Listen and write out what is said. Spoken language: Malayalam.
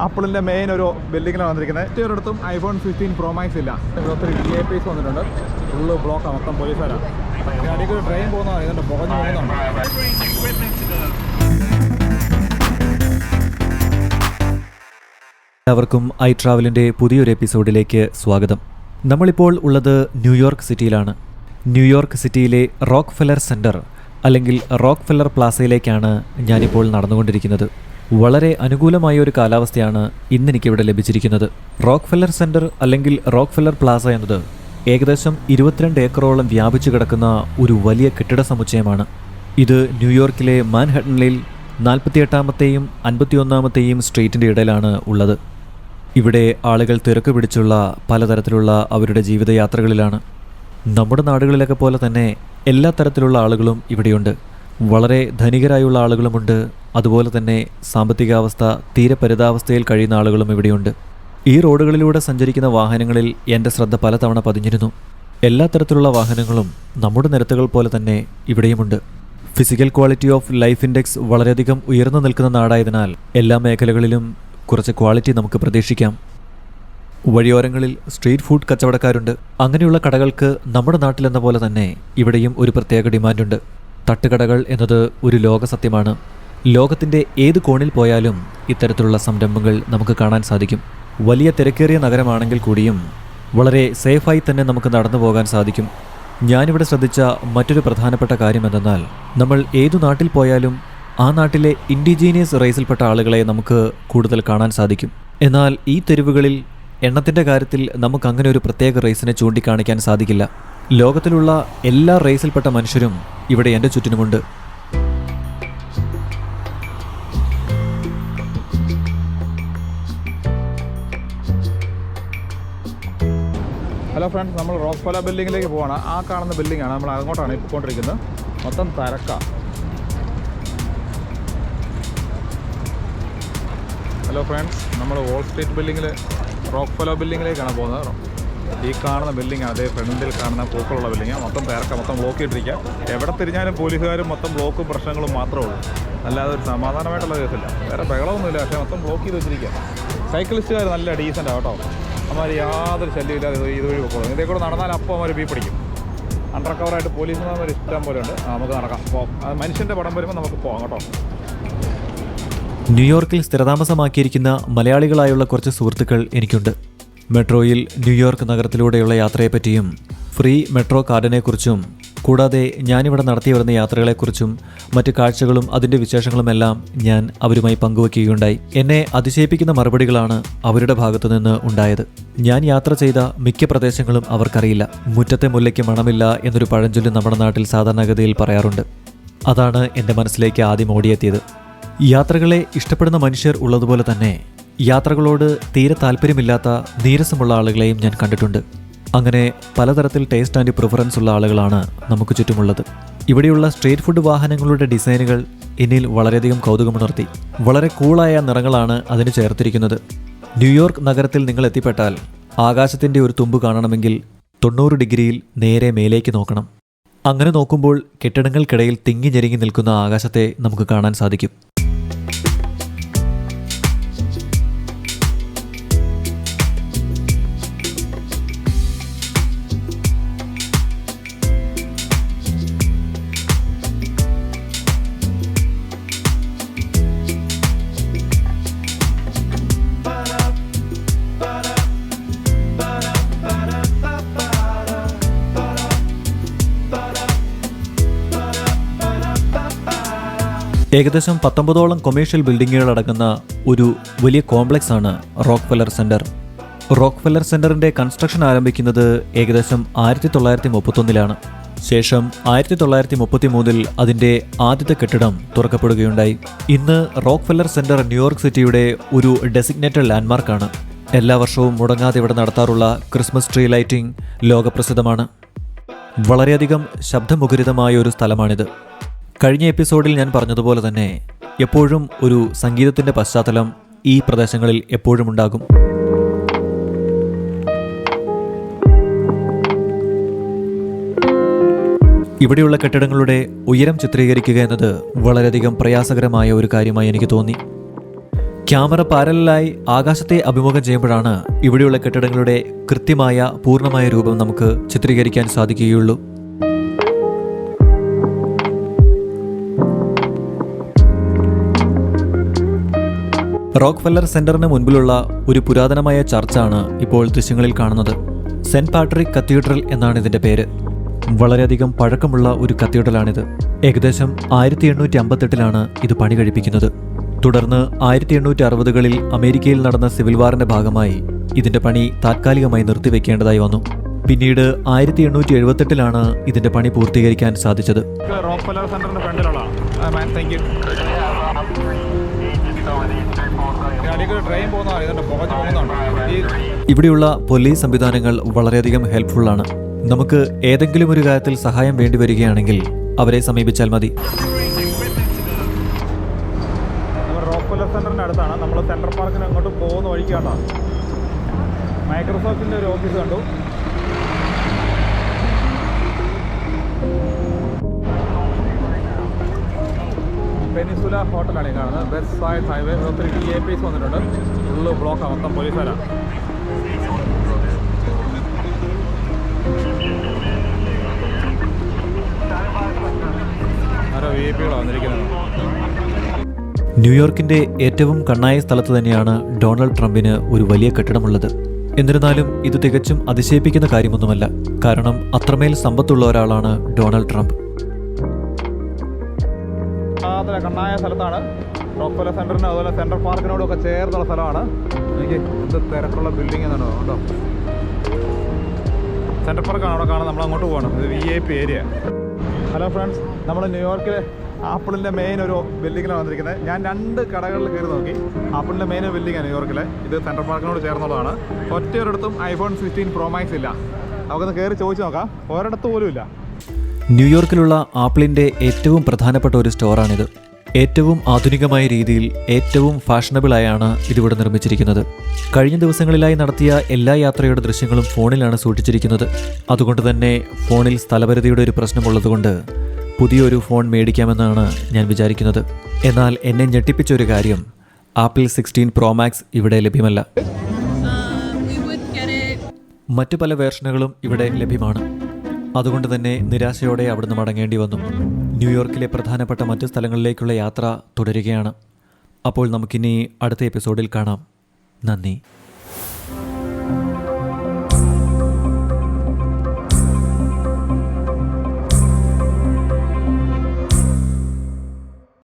ആപ്പിളിന്റെ മെയിൻ ഒരു ബിൽഡിങ്ങിലാണ് വന്നിരിക്കുന്നത്. ഒരിടത്തും ഐഫോൺ ഫിഫ്റ്റീൻ പ്രോ മാക്സ് ഇല്ല. ഒത്തിരി വി ഐ പീസ് വന്നിട്ടുണ്ട് ഫുള്ള് ബ്ലോക്ക് മൊത്തം പോലീസുകാരാണ് അടിക്ക് ഒരു ട്രെയിൻ പോകുന്നതാണ് ഇതുണ്ട് എല്ലാവർക്കും ഐ ട്രാവലിന്റെ പുതിയൊരു എപ്പിസോഡിലേക്ക് സ്വാഗതം. നമ്മളിപ്പോൾ ഉള്ളത് ന്യൂയോർക്ക് സിറ്റിയിലാണ്. ന്യൂയോർക്ക് സിറ്റിയിലെ റോക്ക് ഫെല്ലർ സെന്റർ അല്ലെങ്കിൽ റോക്ക് ഫെല്ലർ പ്ലാസയിലേക്കാണ് ഞാനിപ്പോൾ നടന്നുകൊണ്ടിരിക്കുന്നത്. വളരെ അനുകൂലമായ ഒരു കാലാവസ്ഥയാണ് ഇന്ന് എനിക്കിവിടെ ലഭിച്ചിരിക്കുന്നത്. റോക്ക് ഫെല്ലർ സെന്റർ അല്ലെങ്കിൽ റോക്ക് ഫെല്ലർ പ്ലാസ എന്നത് ഏകദേശം ഇരുപത്തിരണ്ട് ഏക്കറോളം വ്യാപിച്ചു കിടക്കുന്ന ഒരു വലിയ കെട്ടിട സമുച്ചയമാണ്. ഇത് ന്യൂയോർക്കിലെ മാൻഹട്ടനിൽ നാൽപ്പത്തിയെട്ടാമത്തെയും അൻപത്തിയൊന്നാമത്തെയും സ്ട്രീറ്റിന്റെ ഇടയിലാണ് ഉള്ളത്. ഇവിടെ ആളുകൾ തിരക്ക് പിടിച്ചുള്ള പലതരത്തിലുള്ള അവരുടെ ജീവിതയാത്രകളിലാണ്. നമ്മുടെ നാടുകളിലൊക്കെ പോലെ തന്നെ എല്ലാ തരത്തിലുള്ള ആളുകളും ഇവിടെയുണ്ട്. വളരെ ധനികരായുള്ള ആളുകളുമുണ്ട്. അതുപോലെ തന്നെ സാമ്പത്തികാവസ്ഥ തീരെ പരിതാവസ്ഥയിൽ കഴിയുന്ന ആളുകളും ഇവിടെയുണ്ട്. ഈ റോഡുകളിലൂടെ സഞ്ചരിക്കുന്ന വാഹനങ്ങളിൽ എന്റെ ശ്രദ്ധ പലതവണ പതിഞ്ഞിരുന്നു. എല്ലാ തരത്തിലുള്ള വാഹനങ്ങളും നമ്മുടെ നിരത്തുകൾ പോലെ തന്നെ ഇവിടെയുമുണ്ട്. Physical quality of life index വളരെയധികം ഉയർന്നു നിൽക്കുന്ന നാടായതിനാൽ എല്ലാ മേഖലകളിലും കുറച്ച് ക്വാളിറ്റി നമുക്ക് പ്രതീക്ഷിക്കാം. വഴിയോരങ്ങളിൽ സ്ട്രീറ്റ് ഫുഡ് കച്ചവടക്കാരുണ്ട്. അങ്ങനെയുള്ള കടകൾക്ക് നമ്മുടെ നാട്ടിലെന്ന പോലെ തന്നെ ഇവിടെയും ഒരു പ്രത്യേക ഡിമാൻഡുണ്ട് തട്ടുകടകൾ എന്നത് ഒരു ലോക സത്യമാണ്. ലോകത്തിന്റെ ഏത് കോണിൽ പോയാലും ഇത്തരത്തിലുള്ള സംരംഭങ്ങൾ നമുക്ക് കാണാൻ സാധിക്കും. വലിയ തിരക്കേറിയ നഗരമാണെങ്കിൽ കൂടിയും വളരെ സേഫായി തന്നെ നമുക്ക് നടന്നു പോകാൻ സാധിക്കും. ഞാനിവിടെ ശ്രദ്ധിച്ച മറ്റൊരു പ്രധാനപ്പെട്ട കാര്യം എന്തെന്നാൽ നമ്മൾ ഏതു നാട്ടിൽ പോയാലും ആ നാട്ടിലെ ഇൻഡിജീനിയസ് റേസിൽപ്പെട്ട ആളുകളെ നമുക്ക് കൂടുതൽ കാണാൻ സാധിക്കും. എന്നാൽ ഈ തെരുവുകളിൽ എണ്ണത്തിന്റെ കാര്യത്തിൽ നമുക്ക് അങ്ങനെ ഒരു പ്രത്യേക റേസിനെ ചൂണ്ടിക്കാണിക്കാൻ സാധിക്കില്ല. ലോകത്തിലുള്ള എല്ലാ റേസിൽപ്പെട്ട മനുഷ്യരും ഇവിടെ എന്റെ ചുറ്റിനുമുണ്ട്. ഹലോ ഫ്രണ്ട്സ് നമ്മൾ റോക്ക് ഫല ബിൽഡിങ്ങിലേക്ക് പോവാണ്. ആ കാണുന്ന ബിൽഡിംഗാണ് നമ്മൾ അങ്ങോട്ടാണ് ഇപ്പോൾ കൊണ്ടിരിക്കുന്നത് മൊത്തം തരക്ക. ഹലോ ഫ്രണ്ട്സ് നമ്മൾ വോൾ സ്ട്രീറ്റ് ബിൽഡിങ്ങിൽ റോക്ക് ഫലോ ബിൽഡിങ്ങിലേക്കാണ് പോകുന്നത്. ഈ കാണുന്ന ബിൽഡിംഗ് അതേ ഫ്രണ്ടിൽ കാണുന്ന പൂക്കളുള്ള ബിൽഡിംഗ് മൊത്തം പേർക്ക മൊത്തം ബ്ലോക്ക് ചെയ്തിരിക്കുക എവിടെ തിരിഞ്ഞാലും പോലീസുകാരും മൊത്തം ബ്ലോക്കും പ്രശ്നങ്ങളും മാത്രമേ ഉള്ളൂ. അല്ലാതെ ഒരു സമാധാനമായിട്ടുള്ള കേസില്ല വേറെ ബഹളമൊന്നുമില്ല പക്ഷേ മൊത്തം ബ്ലോക്ക് ചെയ്ത് വെച്ചിരിക്കുക സൈക്ലിസ്റ്റുകാർ നല്ല ഡീസന്റ് ആട്ടോ അമ്മമാർ യാതൊരു ശല്യമില്ലാതെ ഇത് ഇതുവഴി പോകണം ഇതേ കൂടെ നടന്നാൽ അപ്പോൾ അവർ ബീ പിടിക്കും. അണ്ടർ കവറായിട്ട് പോലീസുമാർ ഇഷ്ടം പോലെ ഉണ്ട്. നമുക്ക് നടക്കാം. പോകാം മനുഷ്യന്റെ പടം വരുമ്പോൾ നമുക്ക് പോകാം കേട്ടോ. ന്യൂയോർക്കിൽ സ്ഥിരതാമസമാക്കിയിരിക്കുന്ന മലയാളികളായുള്ള കുറച്ച് സുഹൃത്തുക്കൾ എനിക്കുണ്ട്. മെട്രോയിൽ ന്യൂയോർക്ക് നഗരത്തിലൂടെയുള്ള യാത്രയെപ്പറ്റിയും ഫ്രീ മെട്രോ കാർഡിനെക്കുറിച്ചും കൂടാതെ ഞാനിവിടെ നടത്തി വരുന്ന യാത്രകളെക്കുറിച്ചും മറ്റ് കാഴ്ചകളും അതിന്റെ വിശേഷങ്ങളുമെല്ലാം ഞാൻ അവരുമായി പങ്കുവയ്ക്കുകയുണ്ടായി. എന്നെ അതിശയിപ്പിക്കുന്ന മറുപടികളാണ് അവരുടെ ഭാഗത്തു നിന്ന് ഉണ്ടായത്. ഞാൻ യാത്ര ചെയ്ത മിക്ക പ്രദേശങ്ങളും അവർക്കറിയില്ല. മുറ്റത്തെ മുല്ലയ്ക്ക് മണമില്ല എന്നൊരു പഴഞ്ചൊല്ല് നമ്മുടെ നാട്ടിൽ സാധാരണഗതിയിൽ പറയാറുണ്ട്. അതാണ് എന്റെ മനസ്സിലേക്ക് ആദ്യം ഓടിയെത്തിയത്. യാത്രകളെ ഇഷ്ടപ്പെടുന്ന മനുഷ്യർ ഉള്ളതുപോലെ തന്നെ യാത്രകളോട് തീരെ താല്പര്യമില്ലാത്ത നീരസമുള്ള ആളുകളെയും ഞാൻ കണ്ടിട്ടുണ്ട്. അങ്ങനെ പലതരത്തിൽ ടേസ്റ്റ് ആൻഡ് പ്രിഫറൻസ് ഉള്ള ആളുകളാണ് നമുക്ക് ചുറ്റുമുള്ളത്. ഇവിടെയുള്ള സ്ട്രീറ്റ് ഫുഡ് വാഹനങ്ങളുടെ ഡിസൈനുകൾ എന്നിൽ വളരെയധികം കൗതുകമുണർത്തി. വളരെ കൂളായ നിറങ്ങളാണ് അതിന് ചേർത്തിരിക്കുന്നത്. ന്യൂയോർക്ക് നഗരത്തിൽ നിങ്ങൾ എത്തിപ്പെട്ടാൽ ആകാശത്തിന്റെ ഒരു തുമ്പ് കാണണമെങ്കിൽ തൊണ്ണൂറ് ഡിഗ്രിയിൽ നേരെ മേലേക്ക് നോക്കണം. അങ്ങനെ നോക്കുമ്പോൾ കെട്ടിടങ്ങൾക്കിടയിൽ തിങ്ങി ഞെരുങ്ങി നിൽക്കുന്ന ആകാശത്തെ നമുക്ക് കാണാൻ സാധിക്കും. ഏകദേശം പത്തൊമ്പതോളം കൊമേഴ്ഷ്യൽ ബിൽഡിങ്ങുകൾ അടങ്ങുന്ന ഒരു വലിയ കോംപ്ലക്സ് ആണ് Rockefeller center Rockefeller സെന്ററിന്റെ കൺസ്ട്രക്ഷൻ ആരംഭിക്കുന്നത് ഏകദേശം ആയിരത്തി തൊള്ളായിരത്തി മുപ്പത്തൊന്നിലാണ് ശേഷം ആയിരത്തി തൊള്ളായിരത്തി മുപ്പത്തി മൂന്നിൽ അതിന്റെ ആദ്യത്തെ കെട്ടിടം തുറക്കപ്പെടുകയുണ്ടായി. ഇന്ന് റോക്ക് ഫെല്ലർ സെന്റർ ന്യൂയോർക്ക് സിറ്റിയുടെ ഒരു ഡെസിഗ്നേറ്റഡ് ലാൻഡ്മാർക്കാണ് എല്ലാ വർഷവും മുടങ്ങാതെ ഇവിടെ നടത്താറുള്ള ക്രിസ്മസ് ട്രീ ലൈറ്റിംഗ് ലോകപ്രസിദ്ധമാണ്. വളരെയധികം ശബ്ദമുഖരിതമായ ഒരു സ്ഥലമാണിത്. കഴിഞ്ഞ എപ്പിസോഡിൽ ഞാൻ പറഞ്ഞതുപോലെ തന്നെ എപ്പോഴും ഒരു സംഗീതത്തിന്റെ പശ്ചാത്തലം ഈ പ്രദേശങ്ങളിൽ എപ്പോഴും ഉണ്ടാകും. ഇവിടെയുള്ള കെട്ടിടങ്ങളുടെ ഉയരം ചിത്രീകരിക്കുക എന്നത് വളരെയധികം പ്രയാസകരമായ ഒരു കാര്യമായി എനിക്ക് തോന്നി. ക്യാമറ പാരലായി ആകാശത്തെ അഭിമുഖം ചെയ്യുമ്പോഴാണ് ഇവിടെയുള്ള കെട്ടിടങ്ങളുടെ കൃത്യമായ പൂർണമായ രൂപം നമുക്ക് ചിത്രീകരിക്കാൻ സാധിക്കുകയുള്ളൂ. റോക്ക് ഫെല്ലർ സെന്ററിന് മുൻപിലുള്ള ഒരു പുരാതനമായ ചർച്ചാണ് ഇപ്പോൾ ദൃശ്യങ്ങളിൽ കാണുന്നത്. സെന്റ് പാട്രിക് കത്തീഡ്രൽ എന്നാണ് ഇതിന്റെ പേര്. വളരെയധികം പഴക്കമുള്ള ഒരു കത്തീഡ്രലാണിത്. ഏകദേശം ആയിരത്തി എണ്ണൂറ്റി അമ്പത്തെട്ടിലാണ് ഇത് പണി കഴിപ്പിക്കുന്നത്. തുടർന്ന് ആയിരത്തി എണ്ണൂറ്റി അറുപതുകളിൽ അമേരിക്കയിൽ നടന്ന സിവിൽ വാറിന്റെ ഭാഗമായി ഇതിന്റെ പണി താത്കാലികമായി നിർത്തിവെക്കേണ്ടതായി വന്നു. പിന്നീട് ആയിരത്തി എണ്ണൂറ്റി എഴുപത്തെട്ടിലാണ് ഇതിന്റെ പണി പൂർത്തീകരിക്കാൻ സാധിച്ചത്. ഇവിടെയുള്ള പോലീസ് സംവിധാനങ്ങൾ വളരെയധികം ഹെൽപ്ഫുള്ളാണ് നമുക്ക് ഏതെങ്കിലും ഒരു കാര്യത്തിൽ സഹായം വേണ്ടി വരികയാണെങ്കിൽ അവരെ സമീപിച്ചാൽ മതി. സെന്ററിന്റെ അടുത്താണ്. നമ്മൾ സെൻട്രൽ പാർക്കിന് അങ്ങോട്ട് പോകുന്ന വഴിക്കാണ് മൈക്രോസോഫ്റ്റിന്റെ ഒരു ഓഫീസ് കണ്ടു. പെനിസുല ഹോട്ടലാണ് കാണുന്നത്. വെസ്റ്റ് സൈഡ് ഹൈവേ ഒത്തിരി ഡി എ പീസ് വന്നിട്ടുണ്ട്. ഫുള്ള് ബ്ലോക്കാണ് മൊത്തം പോലീസുകാരാണ് ന്യൂയോർക്കിന്റെ ഏറ്റവും കണ്ണായ സ്ഥലത്ത് തന്നെയാണ് ഡൊണാൾഡ് ട്രംപിന് ഒരു വലിയ കെട്ടിടമുള്ളത്. എന്നിരുന്നാലും ഇത് തികച്ചും അതിശയിപ്പിക്കുന്ന കാര്യമൊന്നുമല്ല. കാരണം അത്രമേൽ സമ്പത്തുള്ള ഒരാളാണ് ഡൊണാൾഡ് ട്രംപ്. കണ്ണായ സ്ഥലത്താണ്. റോക്ക്ഫെല്ലർ സെന്ററിനും അതുപോലെ സെൻട്രൽ പാർക്കിനോടും ഒക്കെ ചേർന്നുള്ള സ്ഥലമാണ്. എനിക്ക് എന്ത് തിരക്കുള്ള ബിൽഡിംഗ് എന്നാണോ ഉണ്ടോ സെൻട്രൽ പാർക്കാണ് അവിടെ കാണാൻ നമ്മൾ അങ്ങോട്ട് പോകണം ഇത് V I P area hello friends നമ്മൾ ന്യൂയോർക്കിൽ ആപ്പിളിന്റെ മെയിൻ ഒരു ബിൽഡിങ്ങിലാണ് വന്നിരിക്കുന്നത്. ഞാൻ രണ്ട് കടകളിൽ കയറി നോക്കി. ആപ്പിളിന്റെ മെയിൻ ബിൽഡിങ്ങാണ് ന്യൂയോർക്കിലെ ഇത് സെൻട്രൽ പാർക്കിനോട് ചേർന്നുള്ളതാണ്. ഒറ്റയൊരിടത്തും ഐഫോൺ സിക്സ്റ്റീൻ പ്രോമാക്സ് ഇല്ല. നമുക്കൊന്ന് കയറി ചോദിച്ചു നോക്കാം. ഒരിടത്ത് പോലും ഇല്ല. ന്യൂയോർക്കിലുള്ള ആപ്പിളിന്റെ ഏറ്റവും പ്രധാനപ്പെട്ട ഒരു സ്റ്റോറാണിത് ഏറ്റവും ആധുനികമായ രീതിയിൽ ഏറ്റവും ഫാഷനബിളായാണ് ഇതിവിടെ നിർമ്മിച്ചിരിക്കുന്നത്. കഴിഞ്ഞ ദിവസങ്ങളിലായി നടത്തിയ എല്ലാ യാത്രയുടെ ദൃശ്യങ്ങളും ഫോണിലാണ് സൂക്ഷിച്ചിരിക്കുന്നത്. അതുകൊണ്ട് തന്നെ ഫോണിൽ സ്ഥലപരിധിയുടെ ഒരു പ്രശ്നമുള്ളതുകൊണ്ട് പുതിയൊരു ഫോൺ മേടിക്കാമെന്നാണ് ഞാൻ വിചാരിക്കുന്നത്. എന്നാൽ എന്നെ ഞെട്ടിപ്പിച്ച ഒരു കാര്യം ആപ്പിൾ സിക്സ്റ്റീൻ പ്രോ മാക്സ് ഇവിടെ ലഭ്യമല്ല. മറ്റു പല വേർഷനുകളും ഇവിടെ ലഭ്യമാണ്. അതുകൊണ്ട് തന്നെ നിരാശയോടെ അവിടുന്ന് മടങ്ങേണ്ടി വന്നു. ന്യൂയോർക്കിലെ പ്രധാനപ്പെട്ട മറ്റ് സ്ഥലങ്ങളിലേക്കുള്ള യാത്ര തുടരുകയാണ്. അപ്പോൾ നമുക്കിനി അടുത്ത എപ്പിസോഡിൽ കാണാം. നന്ദി.